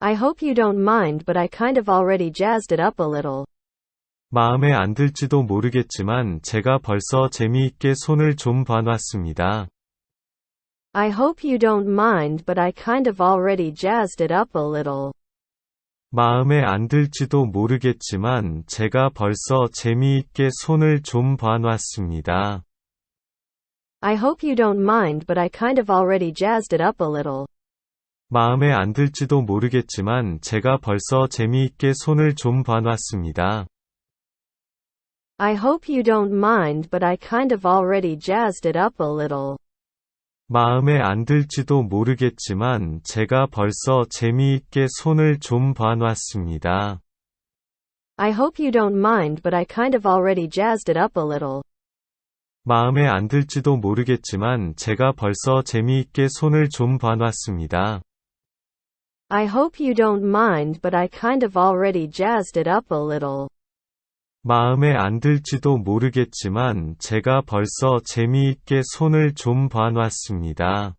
I hope you don't mind but I kind of already jazzed it up a little. 마음에 안 들지도 모르겠지만 제가 벌써 재미있게 손을 좀 봐놨습니다. I hope you don't mind but I kind of already jazzed it up a little. 마음에 안 들지도 모르겠지만 제가 벌써 재미있게 손을 좀 봐놨습니다. I hope you don't mind but I kind of already jazzed it up a little. 마음에 안 들지도 모르겠지만 제가 벌써 재미있게 손을 좀 봐놨습니다. I hope you don't mind but I kind of already jazzed it up a little. 마음에 안 들지도 모르겠지만 제가 벌써 재미있게 손을 좀 봐놨습니다. I hope you don't mind but I kind of already jazzed it up a little. 마음에 안 들지도 모르겠지만 제가 벌써 재미있게 손을 좀 봐놨습니다. I hope you don't mind but I kind of already jazzed it up a little. 마음에 안 들지도 모르겠지만 제가 벌써 재미있게 손을 좀 봐놨습니다.